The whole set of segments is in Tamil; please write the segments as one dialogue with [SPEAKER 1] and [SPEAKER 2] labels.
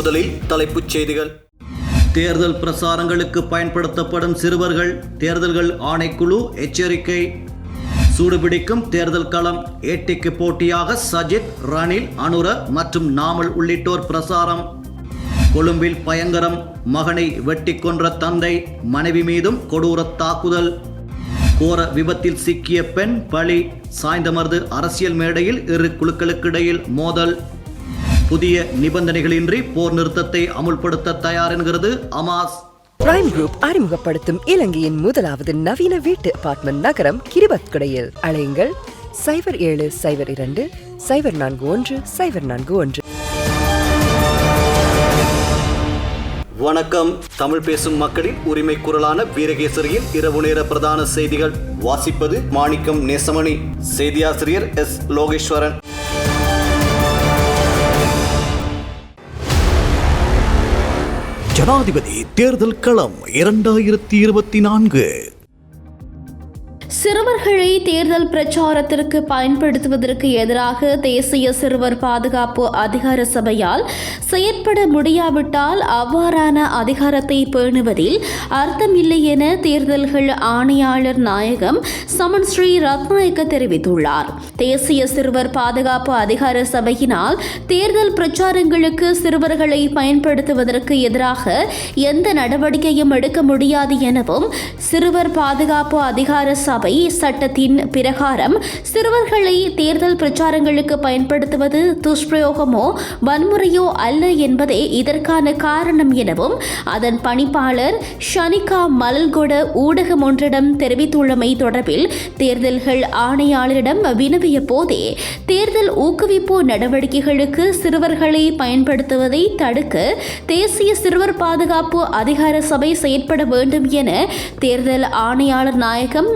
[SPEAKER 1] முதலில் தலைப்புச் செய்திகள். தேர்தல் பிரசாரங்களுக்கு பயன்படுத்தப்படும் சிறுவர்கள் தேர்தல்கள் ஆணைக்குழு எச்சரிக்கை. சூடுபிடிக்கும் தேர்தல் களம் ஏட்டிக்கு போட்டியாக சஜித் ரணில் அனுர மற்றும் நாமல் உள்ளிட்டோர் பிரசாரம். கொழும்பில் பயங்கரம் மகனை வெட்டி கொன்ற தந்தை மனைவி மீதும் கொடூர தாக்குதல். கோர விபத்தில் சிக்கிய பெண் பலி சாய்ந்தமர்து அரசியல் மேடையில் இரு குழுக்களுக்கிடையில் மோதல். புதிய நிபந்தனைகளின்றி போர் நிறுத்தத்தை அமுல்படுத்த தயார் என்கிறது அமாஸ்.
[SPEAKER 2] பிரைம் குரூப் அறிமுகப்படுத்தும் இலங்கையின் முதலாவது நவீன வீட்டு அபார்ட்மெண்ட் நகரம் கிரிபத்குடையில் அழையுங்கள் சைபர் ஏழு சைபர் இரண்டு சைபர் நான்கு ஒன்று சைபர் நான்கு ஒன்று.
[SPEAKER 1] வணக்கம். தமிழ் பேசும் மக்களின் உரிமை குரலான வீரகேசரியின் இரவு நேர பிரதான செய்திகள். வாசிப்பது மாணிக்கம் நேசமணி. செய்தியாசிரியர் எஸ். லோகேஸ்வரன்.
[SPEAKER 3] ஜனாதிபதி தேர்தல் களம் இரண்டாயிரத்தி இருபத்தி நான்கு.
[SPEAKER 4] சிறுவர்களை தேர்தல் பிரச்சாரத்திற்கு பயன்படுத்துவதற்கு எதிராக தேசிய சிறுவர் பாதுகாப்பு அதிகார சபையால் செயற்பட முடியாவிட்டால் அவ்வாறான அதிகாரத்தை பேணுவதில் அர்த்தமில்லை என தேர்தல்கள் ஆணையாளர் நாயகம் சமன் ஸ்ரீ ரத்நாயக்க தெரிவித்துள்ளார். தேசிய சிறுவர் பாதுகாப்பு அதிகார சபையினால் தேர்தல் பிரச்சாரங்களுக்கு சிறுவர்களை பயன்படுத்துவதற்கு எதிராக எந்த நடவடிக்கையும் எடுக்க முடியாது எனவும் சிறுவர் பாதுகாப்பு அதிகார சபை சட்டத்தின் பிரகாரம் சிறுவர்களை தேர்தல் பிரச்சாரங்களுக்கு பயன்படுத்துவது துஷ்பிரயோகமோ வன்முறையோ அல்ல என்பதே இதற்கான காரணம் எனவும் அதன் பணிப்பாளர் ஷனிகா மலல்கொட ஊடகம் ஒன்றிடம் தெரிவித்துள்ளமை தொடர்பில் தேர்தல்கள் ஆணையாளரிடம் வினவிய போதே தேர்தல் ஊக்குவிப்பு நடவடிக்கைகளுக்கு சிறுவர்களை பயன்படுத்துவதை தடுக்க தேசிய சிறுவர் பாதுகாப்பு அதிகார சபை செயற்பட வேண்டும் என தேர்தல் ஆணையாளர் நாயகம்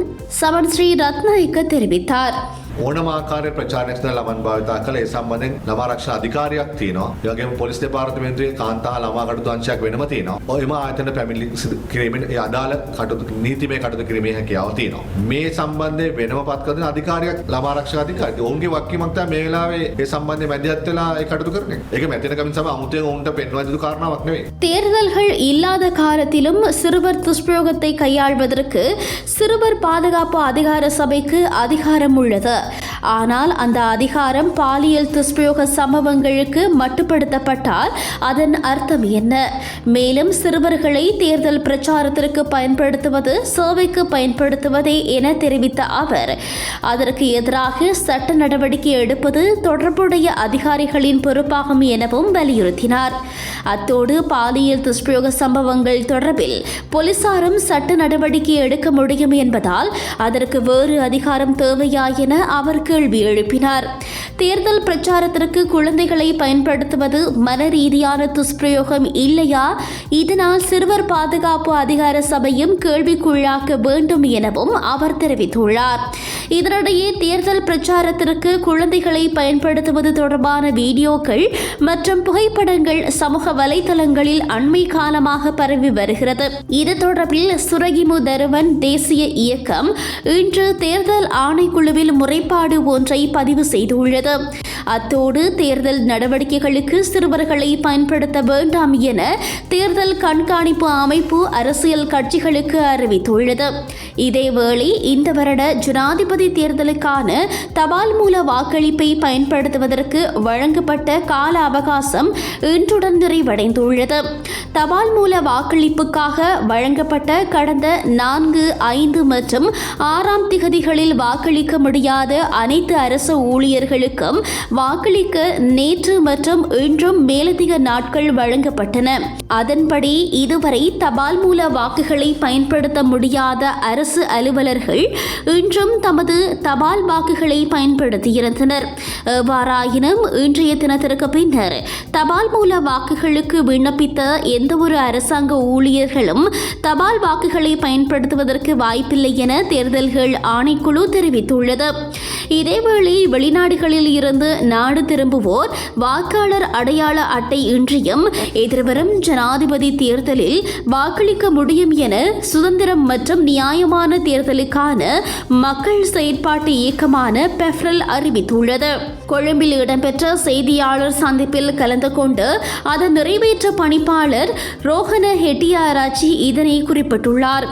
[SPEAKER 4] சமன் ஸ்ரீ ரத்நாயக்க தெரிவித்தார்.
[SPEAKER 5] ඕනම ආකාරය ප්‍රචාරණයක් සඳහා ළමන් භාවිතා කළ ඒ සම්බන්ධයෙන් ළමා ආරක්ෂා අධිකාරියක් තියෙනවා. ඒ වගේම පොලිස් දෙපාර්තමේන්තුවේ කාන්තා ළමා කටයුතු අංශයක් වෙනම තියෙනවා. ඔය එම ආයතන පැමිණිලි සිදු කිරීමෙන් ඒ අදාළ කටයුතු නීතිමය කටයුතු කිරීමේ හැකියාව තියෙනවා. මේ සම්බන්ධයෙන් වෙනම පත් කරන අධිකාරියක් ළමා ආරක්ෂා අධිකාරිය. ඔවුන්ගේ වක්කීමක් තමයි මේ වෙලාවේ ඒ සම්බන්ධයෙන් මැදිහත් වෙලා ඒ කටයුතු කරන්නේ. ඒක මැතින කමින් සම අමුතුවෙන් ඔවුන්ට පෙන්වා දීපු කාරණාවක් නෙවෙයි.
[SPEAKER 4] தேர்தல்கள் இல்லாத காலத்திலும் சிறுவர் துஷ்பிரயோகத்தை கையாள்வதற்கு சிறுவர் பாதுகாப்பு அதிகார சபைக்கு அதிகாரம் உள்ளது ஆனால் அந்த அதிகாரம் பாலியல் துஷ்பிரயோக சம்பவங்களுக்கு மட்டுப்படுத்தப்பட்டால் அதன் அர்த்தம் என்ன? மேலும் சிறுவர்களை தேர்தல் பிரச்சாரத்திற்கு பயன்படுத்துவது சேவைக்கு பயன்படுத்துவதே என தெரிவித்த அவர் அதற்கு எதிராக சட்ட நடவடிக்கை எடுப்பது தொடர்புடைய அதிகாரிகளின் பொறுப்பாகும் எனவும் வலியுறுத்தினார். அத்தோடு பாலியல் துஷ்பிரயோக சம்பவங்கள் தொடர்பில் போலீசாரும் சட்ட நடவடிக்கை எடுக்க முடியும் என்பதால் அதற்கு வேறு அதிகாரம் தேவையா என அவருக்கு கேள்வி எழுப்பினார். தேர்தல் பிரச்சாரத்திற்கு குழந்தைகளை பயன்படுத்துவது மன ரீதியான துஷ்பிரயோகம் இல்லையா? இதனால் சிறுவர் பாதுகாப்பு அதிகார சபையும் கேள்விக்குள்ளாக்க வேண்டும் எனவும் அவர் தெரிவித்துள்ளார். இதனிடையே தேர்தல் பிரச்சாரத்திற்கு குழந்தைகளை பயன்படுத்துவது தொடர்பான வீடியோக்கள் மற்றும் புகைப்படங்கள் சமூக வலைதளங்களில் அண்மை காலமாக பரவி வருகிறது. இது தொடர்பில் சுரகிமு தருவன் தேசிய இயக்கம் இன்று தேர்தல் ஆணைக்குழுவில் முறைப்பாடு ஒன்றை பதிவு செய்துள்ளது. அத்தோடு தேர்தல் நடவடிக்கைகளுக்கு சிறுவர்களை பயன்படுத்த வேண்டாம் என தேர்தல் கண்காணிப்பு அமைப்பு அரசியல் கட்சிகளுக்கு அறிவித்துள்ளது. இதேவேளை இந்த வருட ஜனாதிபதி தேர்தலுக்கான தபால் மூல வாக்களிப்பை பயன்படுத்துவதற்கு வழங்கப்பட்ட கால அவகாசம் இன்றுடன் நிறைவடைந்துள்ளது. தபால் மூல வாக்களிப்புக்காக வழங்கப்பட்ட கடந்த நான்கு ஐந்து மற்றும் ஆறாம் திகதிகளில் வாக்களிக்க முடியாத அனைத்து அரசு ஊழியர்களுக்கும் வாக்களிக்க நேற்று மற்றும் இன்றும் மேலதிக நாட்கள் வழங்கப்பட்டன. அதன்படி இதுவரை தபால் மூல வாக்குகளை பயன்படுத்த முடியாத அரசு அலுவலர்கள் இன்றும் தமது தபால் வாக்குகளை பயன்படுத்தியிருந்தனர். எவ்வாறாயினும் இன்றைய தினத்திற்கு பின்னர் தபால் மூல வாக்குகளுக்கு விண்ணப்பித்த எந்த எந்தவொரு அரசாங்க ஊழியர்களும் தபால் வாக்குகளை பயன்படுத்துவதற்கு வாய்ப்பில்லை என தேர்தல்கள் ஆணைக்குழு தெரிவித்துள்ளது. இதேவேளை வெளிநாடுகளில் இருந்து நாடு திரும்புவோர் வாக்காளர் அடையாள அட்டை இன்றியும் எதிர்வரும் ஜனாதிபதி தேர்தலில் வாக்களிக்க முடியும் என சுதந்திரம் மற்றும் நியாயமான தேர்தலுக்கான மக்கள் செயற்பாட்டு இயக்கமான பெஃப்ரல் அறிவித்துள்ளது. கொழும்பில் இடம்பெற்ற செய்தியாளர் சந்திப்பில் கலந்து கொண்டு அதன் நிறைவேற்ற பணிப்பாளர் ரோஹன ஹெட்டியாராச்சி இதனை குறிப்பிட்டுள்ளார்.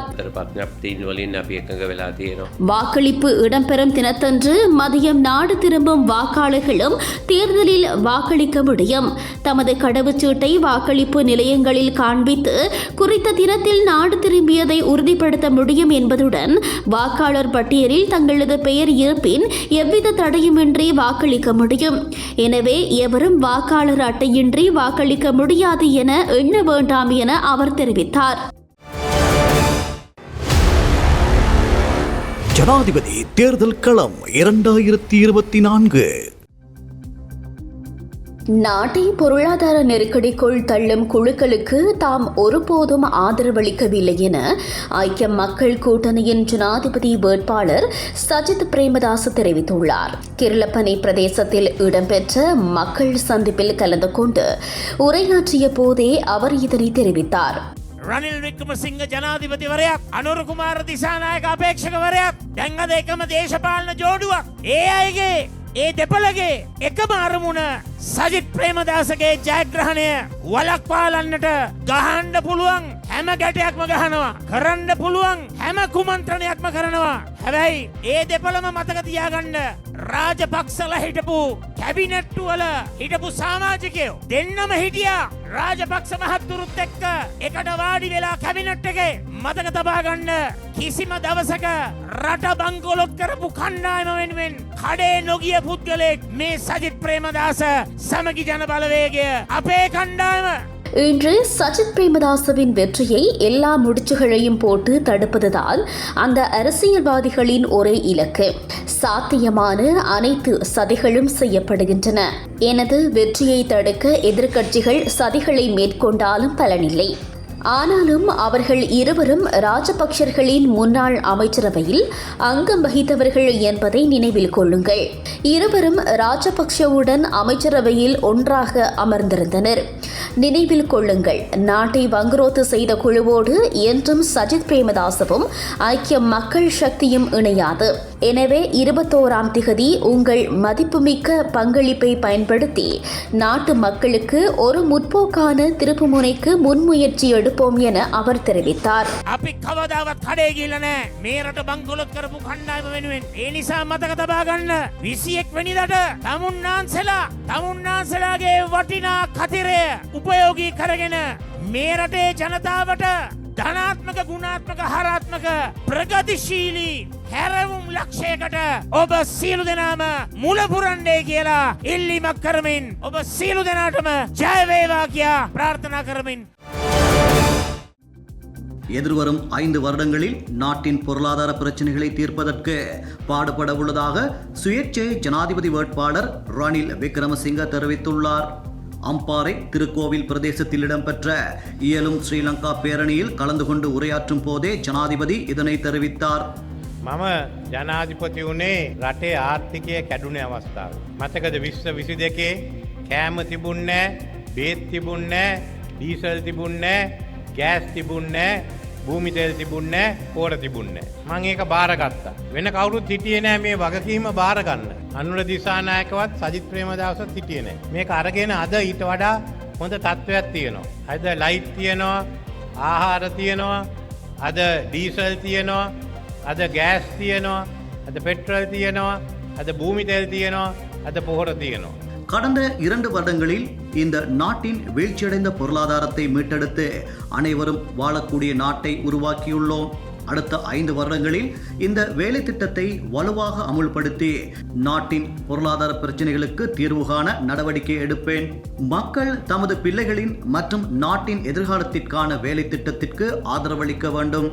[SPEAKER 4] வாக்களிப்பு இடம்பெறும் தினத்தன்று மதியம் நாடு திரும்பும் வாக்காளர்களும் தேர்தலில் வாக்களிக்க முடியும். தமது கடவுச்சீட்டை வாக்களிப்பு நிலையங்களில் காண்பித்து குறித்த தினத்தில் நாடு திரும்பியதை உறுதிப்படுத்த முடியும் என்பதுடன் வாக்காளர் பட்டியலில் தங்கள் தங்களது பெயர் இருப்பின் எவ்வித தடையுமின்றி வாக்களிக்க முடியும். எனவே எவரும் வாக்காளர் அட்டையின்றி வாக்களிக்க முடியாது என எண்ண வேண்டாம் என அவர் தெரிவித்தார்.
[SPEAKER 3] ஜனாதிபதி தேர்தல் களம் இரண்டாயிரத்தி இருபத்தி நான்கு.
[SPEAKER 4] நாட்டை பொருளாதார நெருக்கடிக்குள் தள்ளும் குழுக்களுக்கு தாம் ஒருபோதும் ஆதரவளிக்கவில்லை என ஐக்கிய மக்கள் கூட்டணியின் ஜனாதிபதி வேட்பாளர் சஜித் பிரேமதாஸ் தெரிவித்துள்ளார் கிருளப்பனை பிரதேசத்தில் இடம்பெற்ற மக்கள் சந்திப்பில் கலந்து கொண்டு உரையாற்றிய போதே அவர் இதனை தெரிவித்தார்
[SPEAKER 6] රනිල් වික්‍රමසිංහ ජනාධිපතිවරයක් අනුර කුමාර දිසානායක අපේක්ෂකවරයක් දැංගද එකම දේශපාලන ජෝඩුවක් ඒ අයගේ ඒ දෙපලගේ එකම අරමුණ සජිත් ප්‍රේමදාසගේ ජයග්‍රහණය වලක්පාලන්නට ගහන්ඩ පුළුවන් හැම ගැටයක්ම ගහනවා කරන්න පුළුවන් හැම කුමන්ත්‍රණයක්ම කරනවා. හැබැයි ඒ දෙපළම මතකතියාගන්න රාජපක්ෂල හිටපු කැබිනැට්ටුවල හිටපු සාමාජිකයෝ දෙන්නම හිටියා රාජපක්ෂ මහත්තුරුත් එක්ක එකට වාඩි වෙලා කැබිනට් එකේ මතක තබාගන්න කිසිම දවසක රට බංකොලොත් කරපු කණ්ඩායම වෙනුවෙන් කඩේ නොගිය පුද්ගලෙක් මේ සජිත් ප්‍රේමදාස සමගි ජන බලවේගය අපේ කණ්ඩායම
[SPEAKER 4] இன்று சஜித் பிரேமதாசவின் வெற்றியை எல்லா முடிச்சுகளையும் போட்டு தடுப்பதுதான் அந்த அரசியல்வாதிகளின் ஒரே இலக்கு. சாத்தியமான அனைத்து சதிகளும் செய்யப்படுகின்றன. எனது வெற்றியை தடுக்க எதிர்க்கட்சிகள் சதிகளை மேற்கொண்டாலும் பலனில்லை. ஆனாலும் அவர்கள் இருவரும் ராஜபக்சர்களின் முன்னாள் அமைச்சரவையில் அங்கம் வகித்தவர்கள் என்பதை நினைவில் கொள்ளுங்கள். இருவரும் ராஜபக்ஷவுடன் அமைச்சரவையில் ஒன்றாக அமர்ந்திருந்தனர். நினைவில் கொள்ளுங்கள் நாட்டை வங்குரோத்து செய்த குழுவோடு என்றும் சஜித் பிரேமதாசவும் ஐக்கிய மக்கள் சக்தியும் இணையாது. எனவே இருபத்தோராம் திகதி உங்கள் மதிப்புமிக்க பங்களிப்பை பயன்படுத்தி நாட்டு மக்களுக்கு ஒரு முற்போக்கான திருப்புமுனைக்கு முன்முயற்சி எடுப்போம் என அவர் தெரிவித்தார்
[SPEAKER 6] අපි කවදාවත් කඩේ ගිල්ල නෑ මේ රට බංකොලොත් කරපු කණ්ඩායම වෙනුවෙන් ඒ නිසා මතක තබාගන්න විසියෙක් වැනිදට තමුන්නාන්සෙලා තමුන්නාන්සලාගේ වටිනා කතිරය උපයෝගී කරගෙන මේ රටේ ජනතාවට ධනාත්මක ගුණාත්මක හරාත්මක ප්‍රගතිශීලී හැරවුම් ලක්ෂයකට ඔබ සියලු දෙනාම මුලපුරන්ඩේ කියලා ඉල්ලිමක් කරමින් ඔබ සියලු දෙනාටම ජයවේවා කියා ප්‍රාර්ථනා කරමින්
[SPEAKER 1] எதிர்வரும் ஐந்து வருடங்களில் நாட்டின் பொருளாதார பிரச்சனைகளை தீர்ப்பதற்கு பாடுபட உள்ளதாக சுயேட்சை ஜனாதிபதி வேட்பாளர் ரணில் விக்ரமசிங்க தெரிவித்துள்ளார் அம்பாறை திருக்கோவில் பிரதேசத்தில் இடம்பெற்ற இயலும் ஸ்ரீலங்கா பேரணியில் கலந்து கொண்டு உரையாற்றும் போதே ஜனாதிபதி இதனை தெரிவித்தார்
[SPEAKER 7] මම ජනාධිපති වනේ රටේ ආර්ථිකය කැඩුණ අවස්ථාව. මතකද විශ්ව විසි දෙකේ කෑම තිබුන්නෑ බේත් තිබුන්නෑ ඩීසල් තිබුන්නෑ ගෑස් තිබුන්නෑ භූමිතෙල් තිබුන්නෑ කෝර තිබුන්න. මං ඒක බාරගත්තා. වෙන කවුරුත් හිටිය නෑ මේ වගකීම බාරගන්න. අනුර දිසානායකවත් සජිත් ප්‍රේමදවසත් හිටියනෑ. මේ අරගෙන අද ඊට වඩා හොඳ තත්ත්වයක් තියෙනවා. අද ලයිට් තියෙනවා ආහාර තියෙනවා අද ඩීසල් තියෙනවා අද ගෑස් තියෙනවා අද පෙට්‍රල් තියෙනවා අද භූමිතෙල් තියෙනවා අද පොහොර තියෙනවා.
[SPEAKER 1] கடந்த இரண்டு வருடங்களில் இந்த நாட்டின் வீழ்ச்சியடைந்த பொருளாதாரத்தை மீட்டெடுத்து அனைவரும் வாழக்கூடிய நாட்டை உருவாக்கியுள்ளோம். அடுத்த ஐந்து வருடங்களில் இந்த வேலை திட்டத்தை வலுவாக அமுல்படுத்தி நாட்டின் பொருளாதார பிரச்சனைகளுக்கு தீர்வு காண நடவடிக்கை எடுப்பேன். மக்கள் தமது பிள்ளைகளின் மற்றும் நாட்டின் எதிர்காலத்திற்கான வேலை திட்டத்திற்கு ஆதரவளிக்க வேண்டும்.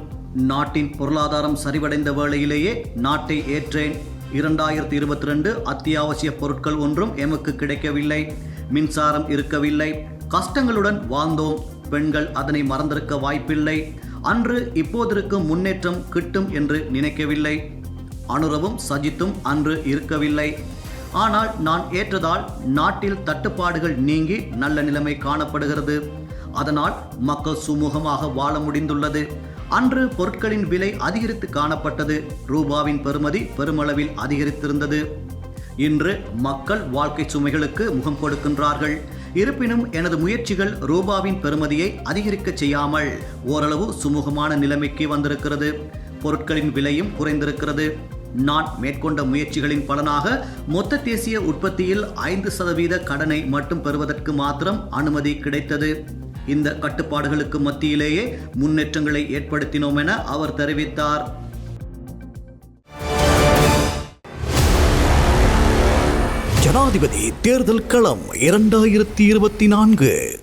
[SPEAKER 1] நாட்டின் பொருளாதாரம் சரிவடைந்த வேளையிலேயே நாட்டை ஏற்றேன். இரண்டாயிரத்தி இருபத்தி ரெண்டு அத்தியாவசிய பொருட்கள் ஒன்றும் எமக்கு கிடைக்கவில்லை. மின்சாரம் இருக்கவில்லை. கஷ்டங்களுடன் வாழ்ந்தோம். பெண்கள் அதனை மறந்திருக்க வாய்ப்பில்லை. அன்று இப்போதிருக்கும் முன்னேற்றம் கிட்டும் என்று நினைக்கவில்லை. அனுரவும் சஜித்தும் அன்று இருக்கவில்லை. ஆனால் நான் ஏற்றதால் நாட்டில் தட்டுப்பாடுகள் நீங்கி நல்ல நிலைமை காணப்படுகிறது. அதனால் மக்கள் சுமூகமாக வாழ முடிந்துள்ளது. அன்று பொருட்களின் விலை அதிகரித்து காணப்பட்டது. ரூபாவின் பெறுமதி பெருமளவில் அதிகரித்திருந்தது. இன்று மக்கள் வாழ்க்கை சுமைகளுக்கு முகம் கொடுக்கின்றார்கள். இருப்பினும் எனது முயற்சிகள் ரூபாவின் பெறுமதியை அதிகரிக்கச் செய்யாமல் ஓரளவு சுமூகமான நிலைமைக்கு வந்திருக்கிறது. பொருட்களின் விலையும் குறைந்திருக்கிறது. நான் மேற்கொண்ட முயற்சிகளின் பலனாக மொத்த தேசிய உற்பத்தியில் ஐந்து சதவீத கடனை மட்டும் பெறுவதற்கு மாத்திரம் அனுமதி கிடைத்தது. இந்த கட்டுப்பாடுகளுக்கு மத்தியிலேயே முன்னேற்றங்களை ஏற்படுத்தினோம் என அவர் தெரிவித்தார்.
[SPEAKER 3] ஜனாதிபதி தேர்தல் களம் இரண்டாயிரத்தி இருபத்தி நான்கு.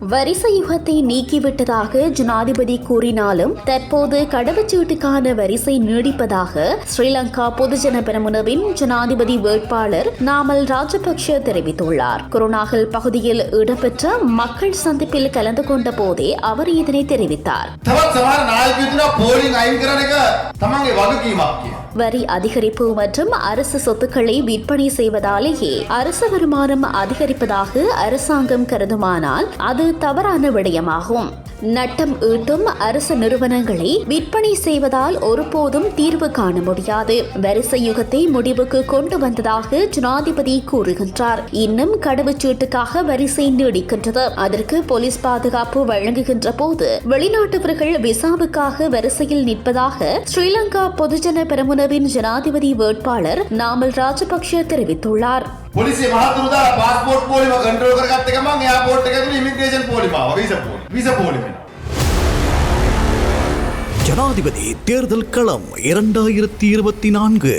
[SPEAKER 4] வரிசை யுகத்தை நீக்கிவிட்டதாக ஜனாதிபதி கூறினாலும் தற்போது கடவுச்சீட்டுக்கான வரிசை நீடிப்பதாக ஸ்ரீலங்கா பொதுஜன பெருமுனவின் ஜனாதிபதி வேட்பாளர் நாமல் ராஜபக்ஷ தெரிவித்துள்ளார். கொரோனாகள் பகுதியில் இடம்பெற்ற மக்கள் சந்திப்பில் கலந்து கொண்ட போதே அவர் இதனை தெரிவித்தார். வரி அதிகரிப்பு மற்றும் அரசு சொத்துக்களை விற்பனை செய்வதாலேயே அரசு வருமானம் அதிகரிப்பதாக அரசாங்கம் கருதுமானால் அது தவறான விடயமாகும். நட்டம் ஈட்டும் அரசு நிறுவனங்களை விற்பனை செய்வதால் ஒருபோதும் தீர்வு காண முடியாது. வரிசை யுகத்தை முடிவுக்கு கொண்டு வந்ததாக ஜனாதிபதி கூறுகின்றார். இன்னும் கடவுச்சீட்டுக்காக வரிசை நீடிக்கின்றது. அதற்கு போலீஸ் பாதுகாப்பு வழங்குகின்ற போது வெளிநாட்டவர்கள் விசாவுக்காக வரிசையில் நிற்பதாக ஸ்ரீலங்கா பொதுஜன பெருமுன பெரமுனவின் ஜனாதிபதி வேட்பாளர் நாமல் ராஜபக்ஷ தெரிவித்துள்ளார்
[SPEAKER 8] පොලිසිය මහතුරු දාලා පාස්පෝර්ට් පොලිම කන්ට්‍රෝල් කරගත්ත ගමන් එයාපෝට් එක ඇතුළේ ඉමිග්‍රේෂන් පොලිමාව වීසා පොලි වීසා පොලිම වෙනවා.
[SPEAKER 3] ஜனாதிபதி தேர்தல் களம் இரண்டாயிரத்தி இருபத்தி நான்கு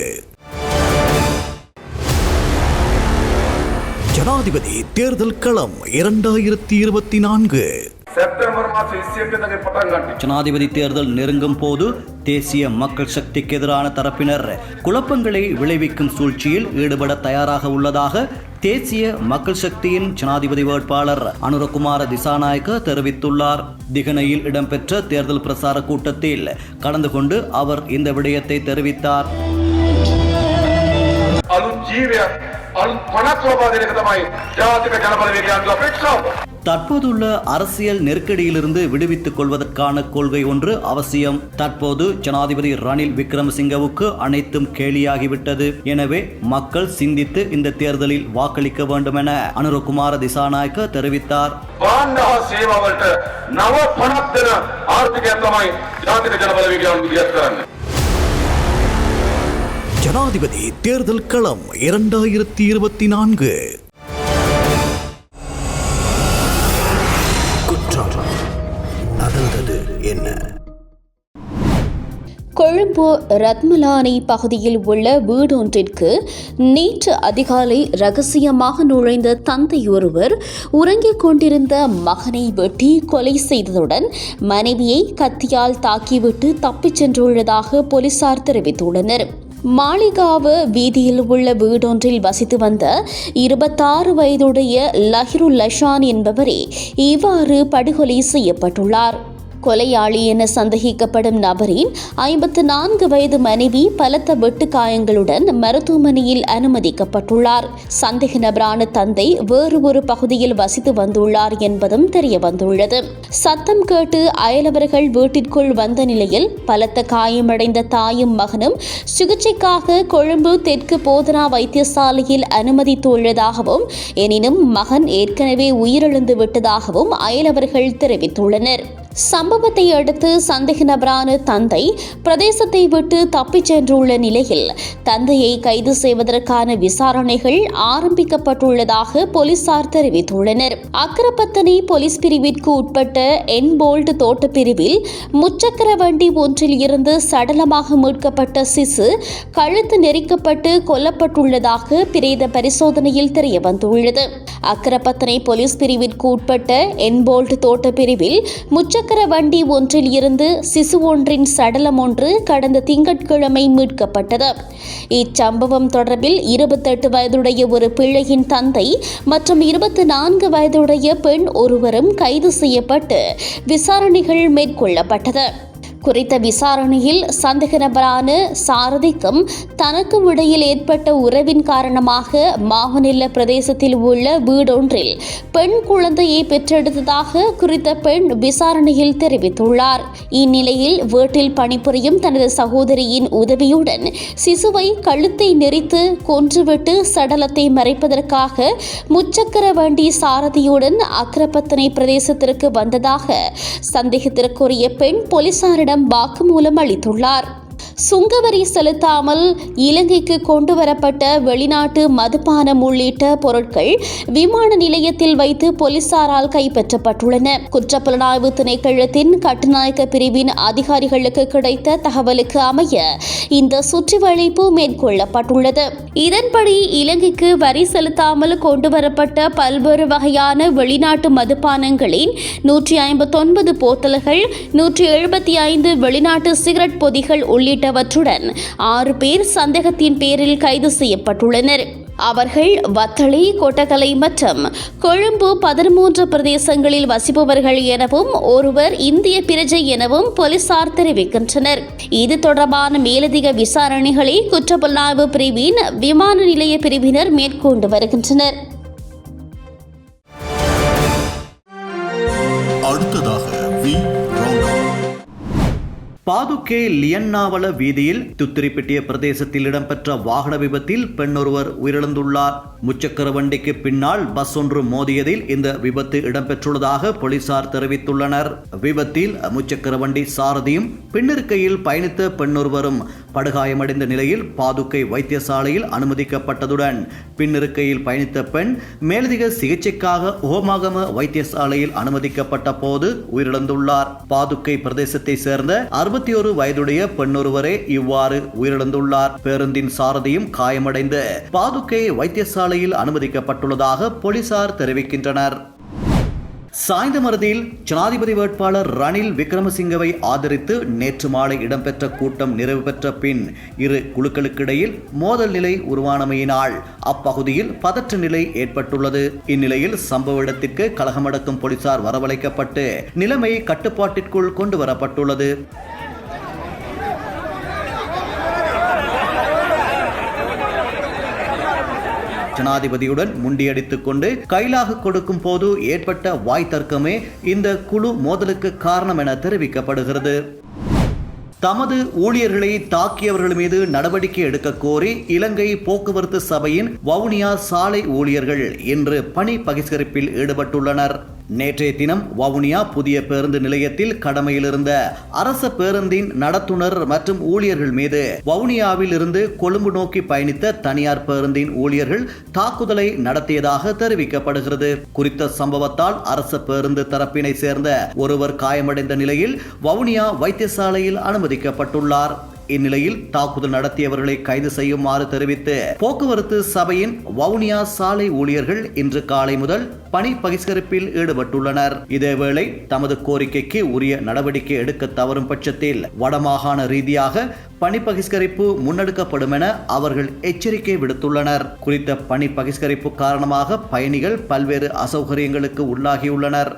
[SPEAKER 3] ஜனாதிபதி தேர்தல் களம் இரண்டாயிரத்தி இருபத்தி நான்கு
[SPEAKER 1] ஜனாதிபதி தேர்தல் நெருங்கும் போது தேசிய மக்கள் சக்திக்கு எதிரான தரப்பினர் குழப்பங்களை விளைவிக்கும் சூழ்ச்சியில் ஈடுபட தயாராக உள்ளதாக தேசிய மக்கள் சக்தியின் ஜனாதிபதி வேட்பாளர் அனுரகுமார திசாநாயக்க தெரிவித்துள்ளார். திகனையில் இடம்பெற்ற தேர்தல் பிரசார கூட்டத்தில் கலந்து கொண்டு அவர் இந்த விடயத்தை தெரிவித்தார். தற்போதுள்ள அரசியல் நெருக்கடியிலிருந்து விடுவித்துக் கொள்வதற்கான கொள்கை ஒன்று அவசியம். தற்போது ஜனாதிபதி ரணில் விக்ரமசிங்கவுக்கு அனைத்தும் கேலியாகிவிட்டது. எனவே மக்கள் சிந்தித்து இந்த தேர்தலில் வாக்களிக்க வேண்டும் என அனுரகுமார திசாநாயக்க தெரிவித்தார்.
[SPEAKER 8] நவ பணத்தின ஆர்த்திகேத்தமாய் ஜாதிக ஜனபல விக்ரம்
[SPEAKER 3] ஜனாதிபதி தேர்தல் களம் இரண்டாயிரத்தி இருபத்தி நான்கு. குற்றம் நடந்தது என்ன?
[SPEAKER 4] கொழும்பு ரத்மலானை பகுதியில் உள்ள வீடொன்றிற்கு நேற்று அதிகாலை ரகசியமாக நுழைந்த தந்தை ஒருவர் உறங்கிக் கொண்டிருந்த மகனை வெட்டி கொலை செய்ததுடன் மனைவியை கத்தியால் தாக்கிவிட்டு தப்பிச் சென்றுள்ளதாக போலீசார் தெரிவித்துள்ளனர். மாளிகாவு வீதியில் உள்ள வீடொன்றில் வசித்து வந்த இருபத்தாறு வயதுடைய லஹிரு லஷான் என்பவரே இவ்வாறு படுகொலை செய்யப்பட்டுள்ளார். கொலையாளி என சந்தேகிக்கப்படும் நபரின் ஐம்பத்து நான்கு வயது மனைவி பலத்த வெட்டு காயங்களுடன் மருத்துவமனையில் அனுமதிக்கப்பட்டுள்ளார். சந்தேக நபரான தந்தை வேறு ஒரு பகுதியில் வசித்து வந்துள்ளார் என்பதும் தெரிய வந்துள்ளது சத்தம் கேட்டு அயலவர்கள் வீட்டிற்குள் வந்த நிலையில் பலத்த காயமடைந்த தாயும் மகனும் சிகிச்சைக்காக கொழும்பு தெற்கு போதனா வைத்தியசாலையில் அனுமதித்துள்ளதாகவும் எனினும் மகன் ஏற்கனவே உயிரிழந்து விட்டதாகவும் அயலவர்கள் தெரிவித்துள்ளனர். சம்பவத்தை அடுத்து சந்தேக நபரான தந்தை பிரதேசத்தை விட்டு தப்பிச் சென்றுள்ள நிலையில் தந்தையை கைது செய்வதற்கான விசாரணைகள் ஆரம்பிக்கப்பட்டுள்ளதாக போலீசார் தெரிவித்துள்ளனர். அக்கரப்பத்தனை போலீஸ் பிரிவிற்கு உட்பட்ட என்போல்ட் தோட்ட பிரிவில் முச்சக்கர வண்டி ஒன்றில் இருந்து சடலமாக மீட்கப்பட்ட சிசு கழுத்து நெரிக்கப்பட்டு கொல்லப்பட்டுள்ளதாக பிரேத பரிசோதனையில் தெரிய வந்துள்ளது அக்கரப்பத்தனை போலீஸ் பிரிவிற்கு உட்பட்ட என்போல்ட் தோட்ட பிரிவில் முச்ச இருசக்கர வண்டி ஒன்றில் இருந்து சிசு ஒன்றின் சடலம் ஒன்று கடந்த திங்கட்கிழமை மீட்கப்பட்டது. இச்சம்பவம் தொடர்பில் இருபத்தெட்டு வயதுடைய ஒரு பிள்ளையின் தந்தை மற்றும் இருபத்தி நான்கு வயதுடைய பெண் ஒருவரும் கைது செய்யப்பட்டு விசாரணைகள் மேற்கொள்ளப்பட்டது. குறித்த விசாரணையில் சந்தேக நபரான சாரதிக்கும் தனக்கும் இடையில் ஏற்பட்ட உறவின் காரணமாக மாவனில்ல பிரதேசத்தில் உள்ள வீடொன்றில் பெண் குழந்தையை பெற்றெடுத்ததாக குறித்த பெண் விசாரணையில் தெரிவித்துள்ளார். இந்நிலையில் வீட்டில் பணிபுரியும் தனது சகோதரியின் உதவியுடன் சிசுவை கழுத்தை நெரித்து கொன்றுவிட்டு சடலத்தை மறைப்பதற்காக முச்சக்கர வண்டி சாரதியுடன் அக்ரபத்தனை பிரதேசத்திற்கு வந்ததாக சந்தேகத்திற்குரிய பெண் போலீசாரிடம் வாக்குமூலம் அளித்துள்ளார். சுங்கவரி செலுத்தாமல் இலங்கைக்கு கொண்டு வரப்பட்ட வெளிநாட்டு மதுபானம் உள்ளிட்ட பொருட்கள் விமான நிலையத்தில் வைத்து போலீசாரால் கைப்பற்றப்பட்டுள்ளன. குற்றப்புலனாய்வு திணைக்களத்தின் கட்டுநாயக்க பிரிவின் அதிகாரிகளுக்கு கிடைத்த தகவலுக்கு அமைய இந்த சுற்றிவளைப்பு மேற்கொள்ளப்பட்டுள்ளது. இதன்படி இலங்கைக்கு வரி செலுத்தாமல் கொண்டு வரப்பட்ட பல்வேறு வகையான வெளிநாட்டு மதுபானங்களின் நூற்றி ஐம்பத்தொன்பது போத்தல்கள் நூற்றி எழுபத்தி ஐந்து வெளிநாட்டு சிகரெட் பொதிகள் உள்ளிட்ட உள்ளிட்டவற்றுடன் ஆறு பேர் சந்தேகத்தின் பேரில் கைது செய்யப்பட்டுள்ளனர். அவர்கள் வத்தளை கொட்டகலை மற்றும் கொழும்பு பதிமூன்று பிரதேசங்களில் வசிப்பவர்கள் எனவும் ஒருவர் இந்திய பிரஜை எனவும் போலீசார் தெரிவிக்கின்றனர். இது தொடர்பான மேலதிக விசாரணைகளை குற்றப்புலனாய்வு பிரிவின் விமான நிலைய பிரிவினர் மேற்கொண்டு வருகின்றனர்.
[SPEAKER 3] அடுத்ததாக வி.
[SPEAKER 1] பாதுகே லியன்னாவல வீதியில் துத்திரிப்பிட்டிய பிரதேசத்தில் இடம்பெற்ற வாகன விபத்தில் பெண் ஒருவர் உயிரிழந்துள்ளார். முச்சக்கர வண்டிக்கு பின்னால் பஸ் ஒன்று மோதியதில் இந்த விபத்து இடம்பெற்றுள்ளதாக போலீசார் தெரிவித்துள்ளனர். விபத்தில் முச்சக்கர வண்டி சாரதியும் பின்னிருக்கையில் பயணித்த பெண்ணொருவரும் படுகாயமடைந்த நிலையில் பாதுகை வைத்தியசாலையில் அனுமதிக்கப்பட்டதுடன் பின்னிருக்கையில் பயணித்த பெண் மேலதிக சிகிச்சைக்காக ஓமாகம வைத்தியசாலையில் அனுமதிக்கப்பட்ட போது உயிரிழந்துள்ளார். பாதுகை பிரதேசத்தை சேர்ந்த அறுபத்தி ஒரு வயதுடைய பெண்ணொருவரே இவ்வாறு உயிரிழந்துள்ளார். பேருந்தின் சாரதியும் காயமடைந்து பாதுகை வைத்தியசாலையில் அனுமதிக்கப்பட்டுள்ளதாக போலீசார் தெரிவிக்கின்றனர். சாய்ந்தமருதியில் ஜனாதிபதி வேட்பாளர் ரணில் விக்ரமசிங்கவை ஆதரித்து நேற்று மாலை இடம்பெற்ற கூட்டம் நிறைவு பெற்ற பின் இரு குழுக்களுக்கிடையில் மோதல் நிலை உருவானமையினால் அப்பகுதியில் பதற்ற நிலை ஏற்பட்டுள்ளது. இந்நிலையில் சம்பவ இடத்திற்கு கலகமடக்கும் போலீசார் வரவழைக்கப்பட்டு நிலைமை கட்டுப்பாட்டிற்குள் கொண்டு வரப்பட்டுள்ளது ஜனாதிபதியுடன் முண்டியடித்துக் கொண்டு கைலாக கொடுக்கும் போது ஏற்பட்ட வாய் தர்க்கமே இந்த குழு மோதலுக்கு காரணம் என தெரிவிக்கப்படுகிறது. தமது ஊழியர்களை தாக்கியவர்கள் மீது நடவடிக்கை எடுக்க கோரி இலங்கை போக்குவரத்து சபையின் வவுனியா சாலை ஊழியர்கள் இன்று பணி பகிஷ்கரிப்பில் ஈடுபட்டுள்ளனர். நேற்றைய தினம் வவுனியா புதிய பேருந்து நிலையத்தில் கடமையில் இருந்த அரச பேருந்தின் நடத்துனர் மற்றும் ஊழியர்கள் மீது வவுனியாவில் இருந்து கொழும்பு நோக்கி பயணித்த தனியார் பேருந்தின் ஊழியர்கள் தாக்குதலை நடத்தியதாக தெரிவிக்கப்படுகிறது. குறித்த சம்பவத்தால் அரச பேருந்து தரப்பினை சேர்ந்த ஒருவர் காயமடைந்த நிலையில் வவுனியா வைத்தியசாலையில் அனுமதிக்கப்பட்டுள்ளார். இந்நிலையில் தாக்குதல் நடத்தியவர்களை கைது செய்யுமாறு தெரிவித்து போக்குவரத்து சபையின் வவுனியா சாலை ஊழியர்கள் இன்று காலை முதல் பணி பகிஷ்கரிப்பில் ஈடுபட்டுள்ளனர். இதேவேளை தமது கோரிக்கைக்கு உரிய நடவடிக்கை எடுக்க தவறும் பட்சத்தில் வடமாகாண ரீதியாக பணி பகிஷ்கரிப்பு முன்னெடுக்கப்படும் என அவர்கள் எச்சரிக்கை விடுத்துள்ளனர். குறித்த பணி பகிஷ்கரிப்பு காரணமாக பயணிகள் பல்வேறு அசௌகரியங்களுக்கு உள்ளாகியுள்ளனர்.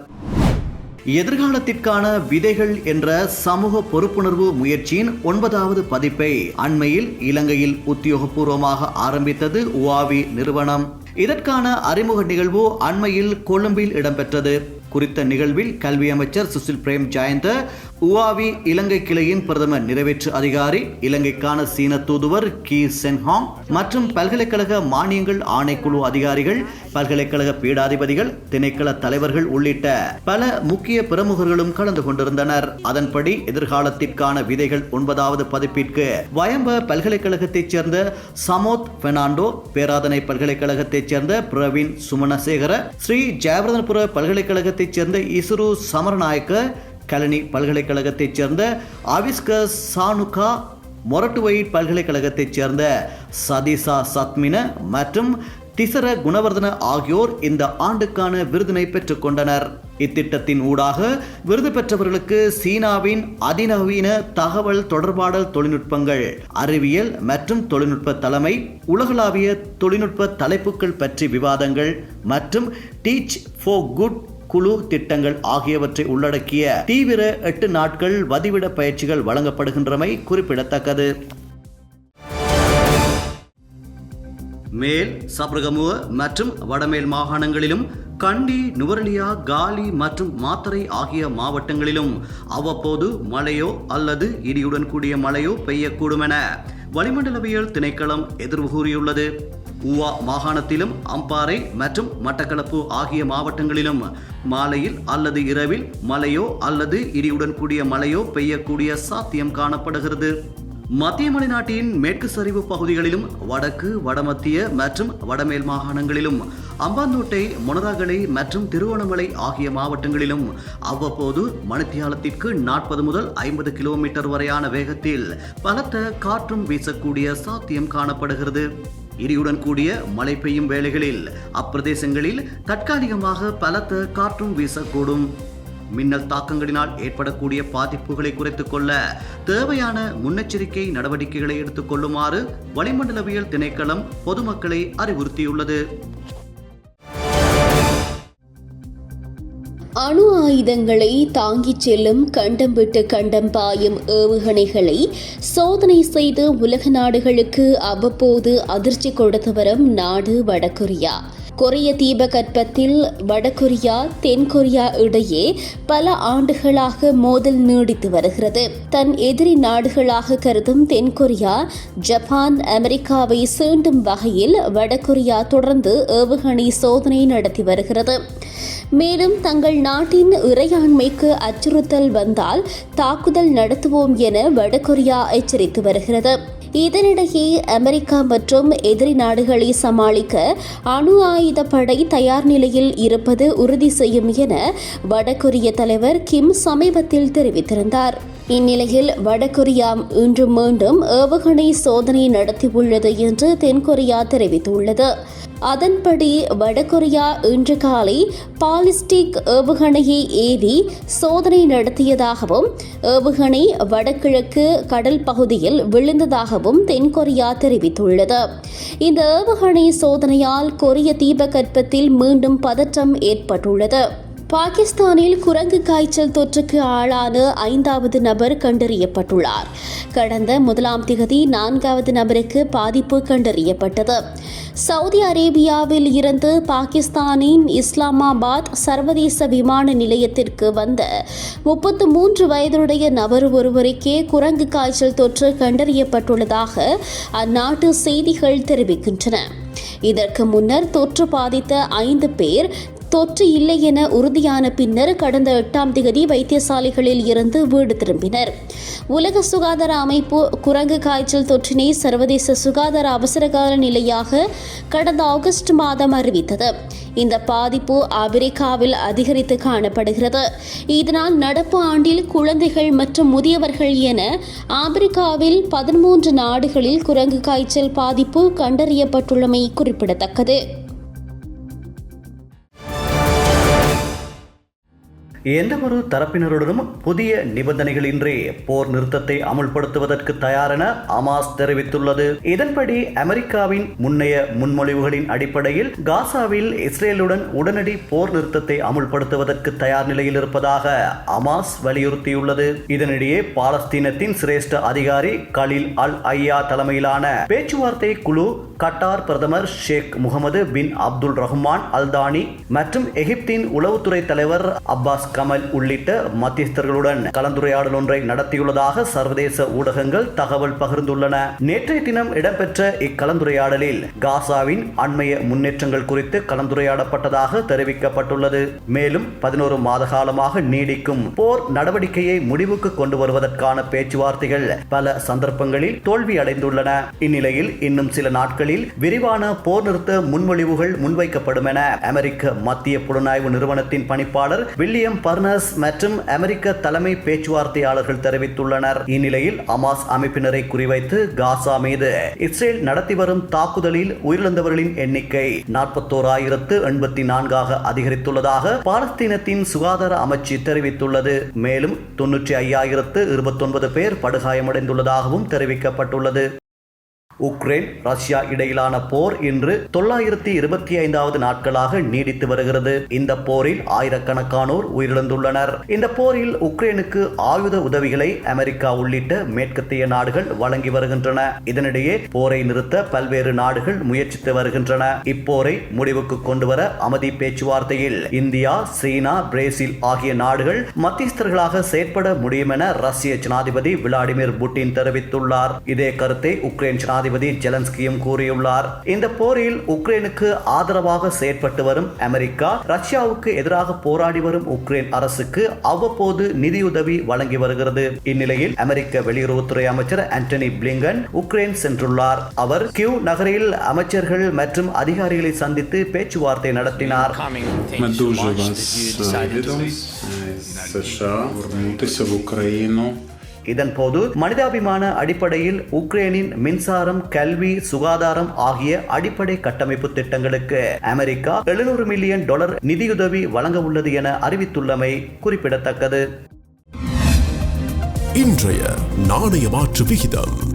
[SPEAKER 1] எதிர்காலத்திற்கான விதைகள் என்ற சமூக பொறுப்புணர்வு முயற்சியின் ஒன்பதாவது பதிப்பை அண்மையில் இலங்கையில் உத்தியோகபூர்வமாக ஆரம்பித்தது உவாவி நிறுவனம். இதற்கான அறிமுக நிகழ்வு அண்மையில் கொழும்பில் இடம்பெற்றது. குறித்த நிகழ்வில் கல்வி அமைச்சர் சுசில் பிரேம் ஜெயந்த உவாவி இலங்கை கிளையின் பிரதம நிறைவேற்று அதிகாரி இலங்கைக்கான சீன தூதுவர் கி சென்ஹாங் மற்றும் பல்கலைக்கழக மானியங்கள் ஆணைக்குழு அதிகாரிகள் பல்கலைக்கழக பீடாதிபதிகள் திணைக்கள தலைவர்கள் உள்ளிட்ட பல முக்கிய பிரமுகர்களும் கலந்து கொண்டிருந்தனர். அதன்படி எதிர்காலத்திற்கான விதைகள் ஒன்பதாவது பதிப்பிற்கு வயம்ப பல்கலைக்கழகத்தைச் சேர்ந்த சமோத் பெர்னாண்டோ பேராதனை பல்கலைக்கழகத்தைச் சேர்ந்த பிரவீன் சுமணசேகர ஸ்ரீ ஜெயவர்தனபுர பல்கலைக்கழகத்தைச் சேர்ந்த இசுரு சமரநாயக்க கலனி பல்கலைக்கழகத்தைச் சேர்ந்த ஆவிஸ்க சானுகா மொரட்டுவயிட் பல்கலைக்கழகத்தைச் சேர்ந்த சதிசா சத்மின மற்றும் திசர குணவர்தன ஆகியோர் இந்த ஆண்டுக்கான விருதினை பெற்றுக்கொண்டனர் இத்திட்டத்தின் ஊடாக விருது பெற்றவர்களுக்கு சீனாவின் அதிநவீன தகவல் தொடர்பாடல் தொழில்நுட்பங்கள் அறிவியல் மற்றும் தொழில்நுட்ப தலைமை உலகளாவிய தொழில்நுட்ப தலைப்புகள் பற்றி விவாதங்கள் மற்றும் டீச் ஃபோ குட் குழு திட்டங்கள் ஆகியவற்றை உள்ளடக்கிய தீவிர எட்டு நாட்கள் வதிவிட பயிற்சிகள் வழங்கப்படுகின்றமை குறிப்பிடத்தக்கது. மேல் சபரகமுவ மற்றும் வடமேல் மாகாணங்களிலும் கண்டி நுவரலியா காலி மற்றும் மாத்தரை ஆகிய மாவட்டங்களிலும் அவ்வப்போது மழையோ அல்லது இடியுடன் கூடிய மழையோ பெய்யக்கூடும் என வளிமண்டலவியல் திணைக்களம் எதிர்வு கூறியுள்ளது ஊவா மாகாணத்திலும் அம்பாறை மற்றும் மட்டக்களப்பு ஆகிய மாவட்டங்களிலும் மாலையில் அல்லது இரவில் மழையோ அல்லது இடியுடன் கூடிய மழையோ பெய்யக்கூடிய சாத்தியம் காணப்படுகிறது. மத்திய மலைநாட்டின் மேற்கு சரிவு பகுதிகளிலும் வடக்கு வடமத்திய மற்றும் வடமேல் மாகாணங்களிலும் அம்பாந்தோட்டை மொனராகலை மற்றும் திருவோணமலை ஆகிய மாவட்டங்களிலும் அவ்வப்போது மணித்தியாலத்திற்கு நாற்பது முதல் ஐம்பது கிலோமீட்டர் வரையான வேகத்தில் பலத்த காற்றும் வீசக்கூடிய சாத்தியம் காணப்படுகிறது. இடியுடன் கூடிய மழை பெய்யும் வேளைகளில் அப்பிரதேசங்களில் தற்காலிகமாக பலத்த காற்றும் வீசக்கூடும். மின்னல் தாக்கங்களினால் ஏற்படக்கூடிய பாதிப்புகளை குறைத்துக் கொள்ள தேவையான முன்னெச்சரிக்கை நடவடிக்கைகளை எடுத்துக் கொள்ளுமாறு வளிமண்டலவியல் திணைக்களம் பொதுமக்களை அறிவுறுத்தியுள்ளது.
[SPEAKER 4] அணு ஆயுதங்களை தாங்கிச் செல்லும் கண்டம் விட்டு கண்டம் பாயும் ஏவுகணைகளை சோதனை செய்து உலக நாடுகளுக்கு அவ்வப்போது அதிர்ச்சி கொடுத்து வரும் நாடு வடகொரியா. கொரிய தீபகற்பத்தில் வடகொரியா தென்கொரியா இடையே பல ஆண்டுகளாக மோதல் நீடித்து வருகிறது. தன் எதிரி நாடுகளாக கருதும் தென்கொரியா ஜப்பான் அமெரிக்காவை சீண்டும் வகையில் வடகொரியா தொடர்ந்து ஏவுகணை சோதனை நடத்தி வருகிறது. மேலும் தங்கள் நாட்டின் இறையாண்மைக்கு அச்சுறுத்தல் வந்தால் தாக்குதல் நடத்துவோம் என வடகொரியா எச்சரித்து வருகிறது. இதனிடையே அமெரிக்கா மற்றும் எதிரி நாடுகளை சமாளிக்க அணு ஆயுத படை தயார் நிலையில் இருப்பது உறுதி செய்யும் என வடகொரிய தலைவர் கிம் சமீபத்தில் தெரிவித்திருந்தார். இந்நிலையில் வடகொரியா இன்று மீண்டும் ஏவுகணை சோதனை நடத்தியுள்ளது என்று தென்கொரியா தெரிவித்துள்ளது. அதன்படி வடகொரியா இன்று காலை பாலிஸ்டிக் ஏவுகணையை ஏவி சோதனை நடத்தியதாகவும் ஏவுகணை வடகிழக்கு கடல் பகுதியில் விழுந்ததாகவும் தென்கொரியா தெரிவித்துள்ளது. இந்த ஏவுகணை சோதனையால் கொரிய தீபகற்பத்தில் மீண்டும் பதற்றம் ஏற்பட்டுள்ளது. பாகிஸ்தானில் குரங்கு காய்ச்சல் தொற்றுக்கு ஆளான ஐந்தாவது நபர் கண்டறியப்பட்டுள்ளார். கடந்த முதலாம் திகதி நான்காவது நபருக்கு பாதிப்பு கண்டறியப்பட்டது. சவுதி அரேபியாவில் இருந்து பாகிஸ்தானின் இஸ்லாமாபாத் சர்வதேச விமான நிலையத்திற்கு வந்த முப்பத்து மூன்று வயதுடைய நபர் ஒருவருக்கே குரங்கு காய்ச்சல் தொற்று கண்டறியப்பட்டுள்ளதாக அந்நாட்டு செய்திகள் தெரிவிக்கின்றன. இதற்கு முன்னர் தொற்று பாதித்த ஐந்து பேர் தொற்று இல்லை என உறுதியான பின்னர் கடந்த எட்டாம் திகதி வைத்தியசாலைகளில் இருந்து வீடு திரும்பினர். உலக சுகாதார அமைப்பு குரங்கு காய்ச்சல் தொற்றினை சர்வதேச சுகாதார அவசரகால நிலையாக கடந்த ஆகஸ்ட் மாதம் அறிவித்தது. இந்த பாதிப்பு அமெரிக்காவில் அதிகரித்து காணப்படுகிறது. இதனால் நடப்பு ஆண்டில் குழந்தைகள் மற்றும் முதியவர்கள் என அமெரிக்காவில் பதிமூன்று நாடுகளில் குரங்கு காய்ச்சல் பாதிப்பு கண்டறியப்பட்டுள்ளமை குறிப்பிடத்தக்கது.
[SPEAKER 1] எந்தவொரு தரப்பினருடனும் புதிய நிபந்தனைகளின்றி போர் நிறுத்தத்தை அமுல்படுத்துவதற்கு தயாரென அமாஸ் தெரிவித்துள்ளது. இதன்படி அமெரிக்காவின் முன்னைய முன்மொழிவுகளின் அடிப்படையில் காசாவில் இஸ்ரேலுடன் உடனடி போர் நிறுத்தத்தை அமுல்படுத்துவதற்கு தயார் நிலையில் இருப்பதாக அமாஸ் வலியுறுத்தியுள்ளது. இதனிடையே பாலஸ்தீனத்தின் சிரேஷ்ட அதிகாரி கலில் அல் ஐயா தலைமையிலான பேச்சுவார்த்தை குழு கட்டார் பிரதமர் Sheikh Mohammed bin Abdul Rahman Al Thani மற்றும் எகிப்தின் உளவுத்துறை தலைவர் அப்பாஸ் கமல் உள்ளிட்ட மத்தியஸ்தர்களுடன் கலந்துரையாடல் ஒன்றை நடத்தியுள்ளதாக சர்வதேச ஊடகங்கள் தகவல் பகிர்ந்துள்ளன. நேற்றைய தினம் இடம்பெற்ற இக்கலந்துரையாடலில் காசாவின் அண்மைய முன்னேற்றங்கள் குறித்து கலந்துரையாடப்பட்டதாக தெரிவிக்கப்பட்டுள்ளது. மேலும் பதினோரு மாத காலமாக நீடிக்கும் போர் நடவடிக்கையை முடிவுக்கு கொண்டு வருவதற்கான பேச்சுவார்த்தைகள் பல சந்தர்ப்பங்களில் தோல்வி அடைந்துள்ளன இந்நிலையில் இன்னும் சில நாட்களில் விரிவான போர் நிறுத்த முன்மொழிவுகள் முன்வைக்கப்படும் என அமெரிக்க மத்திய புலனாய்வு நிறுவனத்தின் பணிப்பாளர் வில்லியம் பர்னஸ் மற்றும் அமெரிக்க தலைமை பேச்சுவார்த்தையாளர்கள் தெரிவித்துள்ளனர். இந்நிலையில் அமாஸ் அமைப்பினரை குறிவைத்து காசா மீது இஸ்ரேல் நடத்தி வரும் தாக்குதலில் உயிரிழந்தவர்களின் எண்ணிக்கை நாற்பத்தோராயிரத்து எண்பத்தி நான்காக அதிகரித்துள்ளதாக பாலஸ்தீனத்தின் சுகாதார அமைச்சு தெரிவித்துள்ளது. மேலும் தொன்னூற்றி ஐயாயிரத்து இருபத்தொன்பது பேர் படுகாயமடைந்துள்ளதாகவும் தெரிவிக்கப்பட்டுள்ளது. உக்ரைன் ரஷ்யா இடையிலான போர் இன்று தொள்ளாயிரத்தி இருபத்தி ஐந்தாவது நாட்களாக நீடித்து வருகிறது. இந்த போரில் ஆயிரக்கணக்கானோர் உயிரிழந்துள்ளனர். இந்த போரில் உக்ரைனுக்கு ஆயுத உதவிகளை அமெரிக்கா உள்ளிட்ட மேற்கத்திய நாடுகள் வழங்கி வருகின்றன. இதனிடையே போரை நிறுத்த பல்வேறு நாடுகள் முயற்சித்து வருகின்றன. இப்போரை முடிவுக்கு கொண்டுவர அமைதி பேச்சுவார்த்தையில் இந்தியா சீனா பிரேசில் ஆகிய நாடுகள் மத்தியஸ்தர்களாக செயற்பட முடியும் என ரஷ்ய ஜனாதிபதி விளாடிமிர் புட்டின் தெரிவித்துள்ளார். இதே கருத்தை உக்ரைன் ஜனாதிபதி ஜெலன்ஸ்கியும் கூறியுள்ளார் இந்த போரில் உக்ரைனுக்கு ஆதரவாக செயற்பட்டு வரும் அமெரிக்கா ரஷ்யாவுக்கு எதிராக போராடி வரும் உக்ரைன் அரசுக்கு அவ்வப்போது நிதியுதவி வழங்கி வருகிறது இந்நிலையில் அமெரிக்க வெளியுறவுத்துறை அமைச்சர் ஆண்டனி பிளிங்கன் உக்ரைன் சென்றுள்ளார் அவர் கியூ நகரில் அமைச்சர்கள் மற்றும் அதிகாரிகளை சந்தித்து பேச்சுவார்த்தை நடத்தினார்
[SPEAKER 9] Ми дуже вас вітаємо з США повернутися в Україну.
[SPEAKER 1] இதன்போது மனிதாபிமான அடிப்படையில் உக்ரைனின் மின்சாரம் கல்வி சுகாதாரம் ஆகிய அடிப்படை கட்டமைப்பு திட்டங்களுக்கு அமெரிக்கா எழுநூறு மில்லியன் டாலர் நிதியுதவி வழங்க உள்ளது என அறிவித்துள்ளமை குறிப்பிடத்தக்கது.
[SPEAKER 10] இன்றைய நாணய மாற்று விகிதம்.